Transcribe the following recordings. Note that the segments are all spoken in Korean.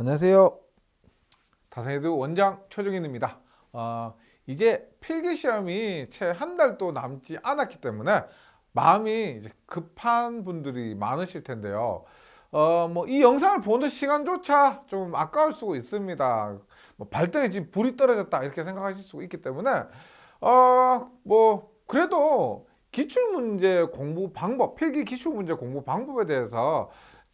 안녕하세요. 다산에드 원장 최종인입니다. 어, 이제 필기 시험이 채 한 달도 남지 않았기 때문에 마음이 이제 급한 분들이 많으실 텐데요. 어, 뭐 이 영상을 보는 시간조차 좀 아까울 수가 있습니다. 뭐 발등에 지금 불이 떨어졌다 이렇게 생각하실 수 있기 때문에 어, 뭐 그래도 기출 문제 공부 방법, 필기 기출 문제 공부 방법에 대해서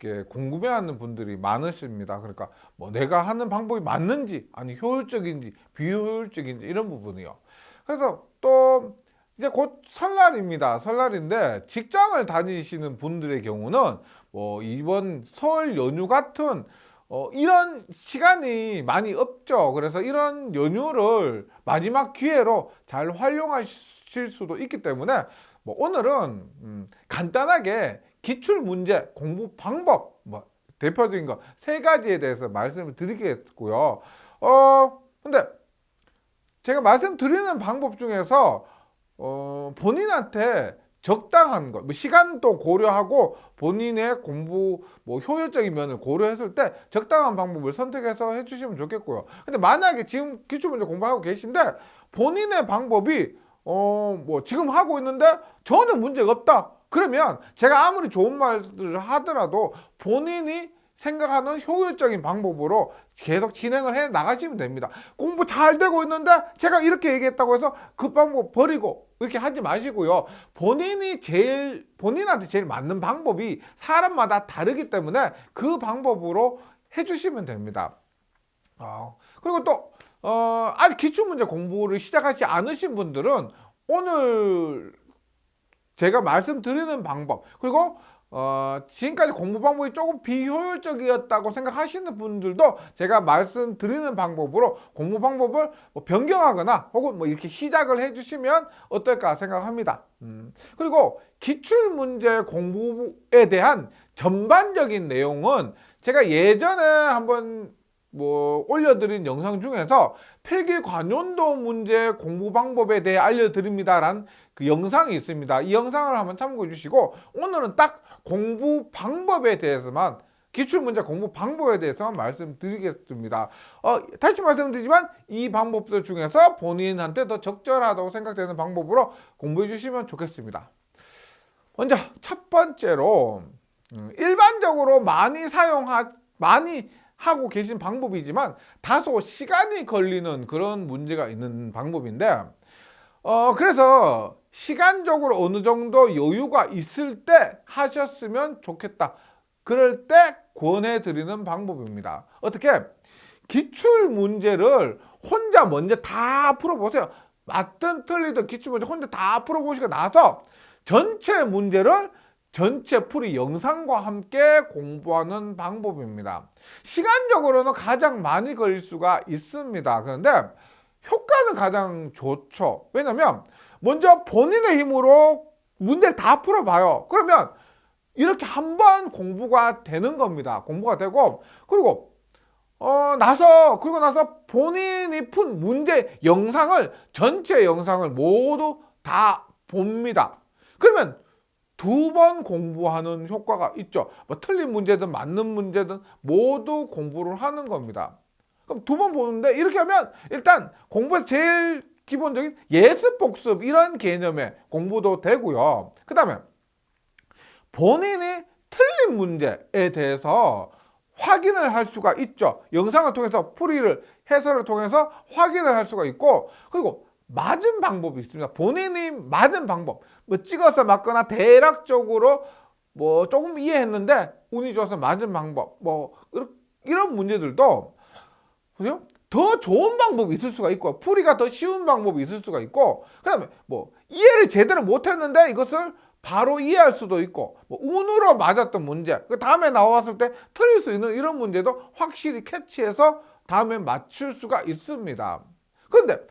이렇게 궁금해하는 분들이 많으십니다. 그러니까 뭐 내가 하는 방법이 맞는지 아니 효율적인지 비효율적인지 이런 부분이요. 그래서 또 이제 곧 설날입니다. 설날인데 직장을 다니시는 분들의 경우는 뭐 이번 설 연휴 같은 어, 이런 시간이 많이 없죠. 그래서 이런 연휴를 마지막 기회로 잘 활용하실 수도 있기 때문에 뭐 오늘은 음, 간단하게 기출 문제 공부 방법 뭐 대표적인 거 세 가지에 대해서 말씀을 드리겠고요. 어 근데 제가 말씀드리는 방법 중에서 어 본인한테 적당한 것, 뭐 시간도 고려하고 본인의 공부 뭐 효율적인 면을 고려했을 때 적당한 방법을 선택해서 해주시면 좋겠고요. 근데 만약에 지금 기출문제 공부하고 계신데 본인의 방법이 어 뭐 지금 하고 있는데 전혀 문제가 없다. 그러면 제가 아무리 좋은 말을 하더라도 본인이 생각하는 효율적인 방법으로 계속 진행을 해 나가시면 됩니다. 공부 잘 되고 있는데 제가 이렇게 얘기했다고 해서 그 방법 버리고 이렇게 하지 마시고요. 본인이 제일 본인한테 제일 맞는 방법이 사람마다 다르기 때문에 그 방법으로 해주시면 됩니다. 어, 그리고 또 어, 아직 기출문제 공부를 시작하지 않으신 분들은 오늘 제가 말씀드리는 방법 그리고 어, 지금까지 공부 방법이 조금 비효율적이었다고 생각하시는 분들도 제가 말씀드리는 방법으로 공부 방법을 뭐 변경하거나 혹은 뭐 이렇게 시작을 해주시면 어떨까 생각합니다. 음, 그리고 기출 문제 공부에 대한 전반적인 내용은 제가 예전에 한번 뭐 올려드린 영상 중에서 필기 관련도 문제 공부 방법에 대해 알려드립니다라는 그 영상이 있습니다. 이 영상을 한번 참고해 주시고 오늘은 딱 공부 방법에 대해서만 기출 문제 공부 방법에 대해서만 말씀드리겠습니다. 어, 다시 말씀드리지만 이 방법들 중에서 본인한테 더 적절하다고 생각되는 방법으로 공부해 주시면 좋겠습니다. 먼저 첫 번째로 음, 일반적으로 많이 사용하 많이 하고 계신 방법이지만 다소 시간이 걸리는 그런 문제가 있는 방법인데 어 그래서 시간적으로 어느 정도 여유가 있을 때 하셨으면 좋겠다. 그럴 때 권해 드리는 방법입니다. 어떻게 기출 문제를 혼자 먼저 다 풀어보세요. 맞든 틀리든 기출 문제 혼자 다 풀어보시고 나서 전체 문제를 전체 풀이 영상과 함께 공부하는 방법입니다. 시간적으로는 가장 많이 걸릴 수가 있습니다. 그런데 효과는 가장 좋죠. 왜냐면 먼저 본인의 힘으로 문제를 다 풀어봐요. 그러면 이렇게 한 번 공부가 되는 겁니다. 공부가 되고 그리고 어 나서 그리고 나서 본인이 푼 문제 영상을 전체 영상을 모두 다 봅니다. 그러면 두 번 공부하는 효과가 있죠. 뭐 틀린 문제든 맞는 문제든 모두 공부를 하는 겁니다. 그럼 두 번 보는데 이렇게 하면 일단 공부에서 제일 기본적인 예습 복습 이런 개념의 공부도 되고요. 그 다음에 본인이 틀린 문제에 대해서 확인을 할 수가 있죠. 영상을 통해서 풀이를 해설을 통해서 확인을 할 수가 있고 그리고 맞은 방법이 있습니다. 본인이 맞은 방법. 뭐 찍어서 맞거나 대략적으로 뭐 조금 이해했는데 운이 좋아서 맞은 방법. 뭐 이런 문제들도 그죠? 더 좋은 방법이 있을 수가 있고 풀이가 더 쉬운 방법이 있을 수가 있고 그다음에 뭐 이해를 제대로 못했는데 이것을 바로 이해할 수도 있고 뭐 운으로 맞았던 문제 그 다음에 나왔을 때 틀릴 수 있는 이런 문제도 확실히 캐치해서 다음에 맞출 수가 있습니다. 그런데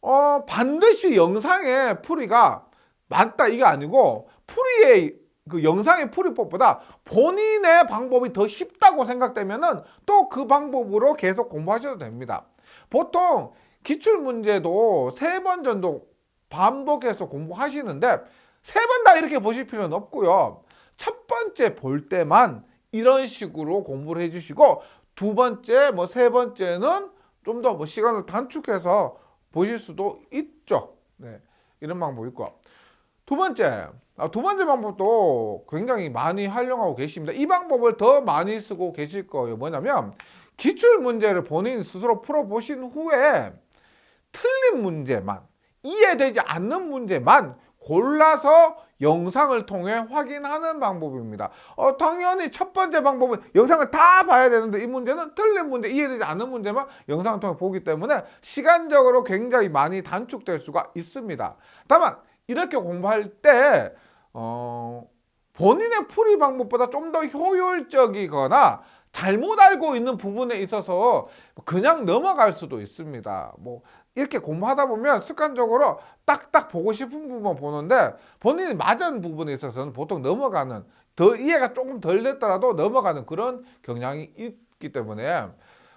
어 반드시 영상의 풀이가 맞다 이게 아니고 풀이의 그 영상의 풀이법보다 본인의 방법이 더 쉽다고 생각되면은 또 그 방법으로 계속 공부하셔도 됩니다. 보통 기출 문제도 세 번 정도 반복해서 공부하시는데 세 번 다 이렇게 보실 필요는 없고요. 첫 번째 볼 때만 이런 식으로 공부를 해주시고 두 번째 뭐 세 번째는 좀 더 뭐 시간을 단축해서 보실 수도 있죠. 네, 이런 방법이 있고 두 번째 아, 두 번째 방법도 굉장히 많이 활용하고 계십니다. 이 방법을 더 많이 쓰고 계실 거예요. 뭐냐면 기출 문제를 본인 스스로 풀어보신 후에 틀린 문제만 이해되지 않는 문제만 골라서 영상을 통해 확인하는 방법입니다. 어, 당연히 첫 번째 방법은 영상을 다 봐야 되는데 이 문제는 틀린 문제, 이해되지 않는 문제만 영상을 통해 보기 때문에 시간적으로 굉장히 많이 단축될 수가 있습니다. 다만 이렇게 공부할 때 어, 본인의 풀이 방법보다 좀 더 효율적이거나 잘못 알고 있는 부분에 있어서 그냥 넘어갈 수도 있습니다. 뭐 이렇게 공부하다 보면 습관적으로 딱딱 보고 싶은 부분만 보는데 본인이 맞은 부분에 있어서는 보통 넘어가는 더 이해가 조금 덜 됐더라도 넘어가는 그런 경향이 있기 때문에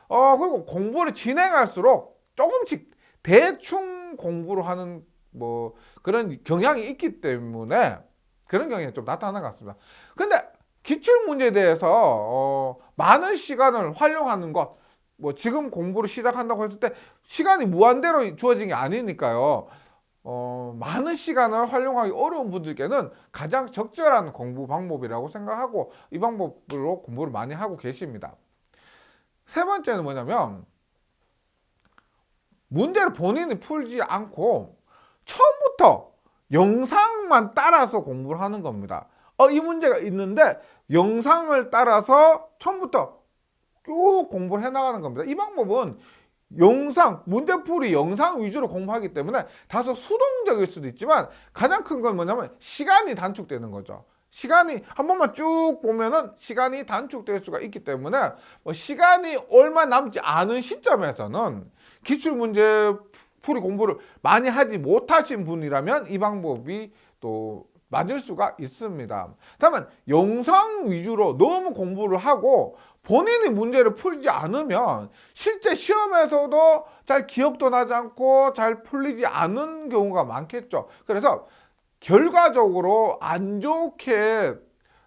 어 그리고 공부를 진행할수록 조금씩 대충 공부를 하는 뭐 그런 경향이 있기 때문에 그런 경향이 좀 나타나는 것 같습니다. 근데 기출 문제에 대해서 어 많은 시간을 활용하는 것, 뭐 지금 공부를 시작한다고 했을 때 시간이 무한대로 주어진 게 아니니까요. 어, 많은 시간을 활용하기 어려운 분들께는 가장 적절한 공부 방법이라고 생각하고 이 방법으로 공부를 많이 하고 계십니다. 세 번째는 뭐냐면 문제를 본인이 풀지 않고 처음부터 영상만 따라서 공부를 하는 겁니다. 어, 이 문제가 있는데 영상을 따라서 처음부터 쭉 공부를 해나가는 겁니다. 이 방법은 영상, 문제풀이 영상 위주로 공부하기 때문에 다소 수동적일 수도 있지만 가장 큰 건 뭐냐면 시간이 단축되는 거죠. 시간이 한 번만 쭉 보면은 시간이 단축될 수가 있기 때문에 뭐 시간이 얼마 남지 않은 시점에서는 기출 문제 풀이 공부를 많이 하지 못하신 분이라면 이 방법이 또 맞을 수가 있습니다. 다만 영상 위주로 너무 공부를 하고 본인이 문제를 풀지 않으면 실제 시험에서도 잘 기억도 나지 않고 잘 풀리지 않은 경우가 많겠죠. 그래서 결과적으로 안 좋게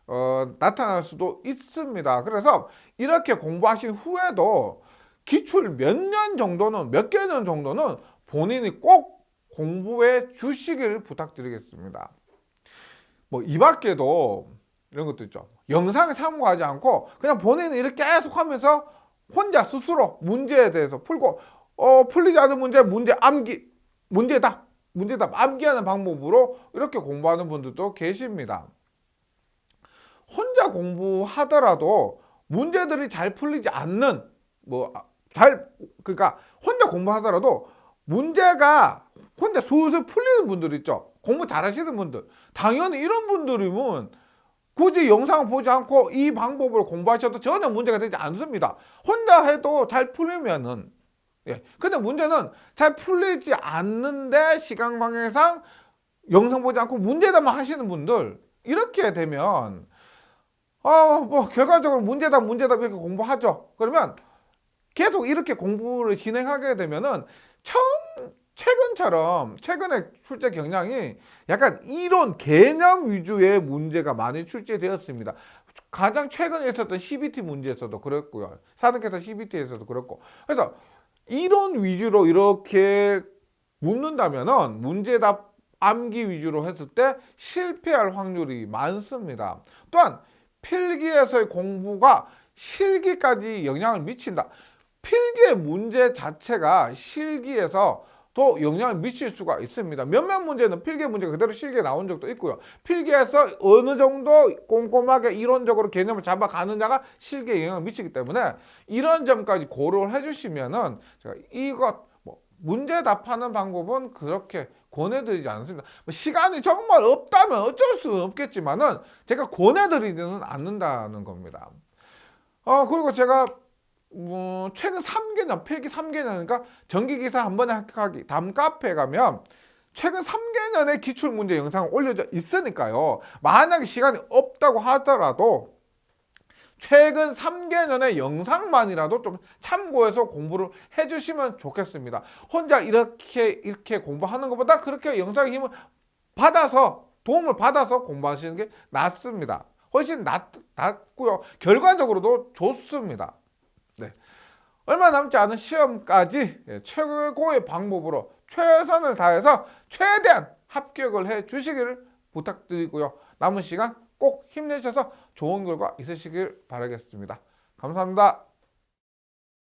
어, 나타날 수도 있습니다. 그래서 이렇게 공부하신 후에도 기출 몇 년 정도는 몇 개 년 정도는 본인이 꼭 공부해 주시기를 부탁드리겠습니다. 뭐 이 밖에도 이런 것도 있죠. 영상을 참고하지 않고 그냥 본인이 이렇게 계속 하면서 혼자 스스로 문제에 대해서 풀고 어 풀리지 않은 문제 문제 암기 문제다 문제다 암기하는 방법으로 이렇게 공부하는 분들도 계십니다. 혼자 공부하더라도 문제들이 잘 풀리지 않는 뭐 잘 그러니까 혼자 공부하더라도 문제가 혼자 술술 풀리는 분들 있죠. 공부 잘하시는 분들. 당연히 이런 분들이면 굳이 영상을 보지 않고 이 방법으로 공부하셔도 전혀 문제가 되지 않습니다. 혼자 해도 잘 풀리면은 예. 근데 문제는 잘 풀리지 않는데 시간 관계상 영상 보지 않고 문제다만 하시는 분들 이렇게 되면 아뭐 결과적으로 문제다 문제다 이렇게 공부하죠. 그러면 계속 이렇게 공부를 진행하게 되면은 처음 최근처럼 최근에 출제 경향이 약간 이론 개념 위주의 문제가 많이 출제되었습니다. 가장 최근에 있었던 CBT 문제에서도 그랬고요. 사등캐서 CBT에서도 그렇고. 그래서 이론 위주로 이렇게 묻는다면은 문제답 암기 위주로 했을 때 실패할 확률이 많습니다. 또한 필기에서의 공부가 실기까지 영향을 미친다. 필기의 문제 자체가 실기에서 또 영향을 미칠 수가 있습니다. 몇몇 문제는 필기 문제 그대로 실기에 나온 적도 있고요. 필기에서 어느 정도 꼼꼼하게 이론적으로 개념을 잡아가는 자가 실기에 영향을 미치기 때문에 이런 점까지 고려를 해주시면은 제가 이것 뭐 문제 답하는 방법은 그렇게 권해드리지 않습니다. 뭐 시간이 정말 없다면 어쩔 수 없겠지만은 제가 권해드리지는 않는다는 겁니다. 어 그리고 제가 뭐 최근 3개년 필기 3개년이니까 전기기사 한 번에 합격하기 담카페 가면 최근 3개년의 기출문제 영상을 올려져 있으니까요. 만약에 시간이 없다고 하더라도 최근 3개년의 영상만이라도 좀 참고해서 공부를 해주시면 좋겠습니다. 혼자 이렇게 이렇게 공부하는 것보다 그렇게 영상의 힘을 받아서 도움을 받아서 공부하시는 게 낫습니다. 훨씬 낫, 낫고요. 결과적으로도 좋습니다. 네. 얼마 남지 않은 시험까지 예, 최고의 방법으로 최선을 다해서 최대한 합격을 해 주시기를 부탁드리고요. 남은 시간 꼭 힘내셔서 좋은 결과 있으시길 바라겠습니다. 감사합니다.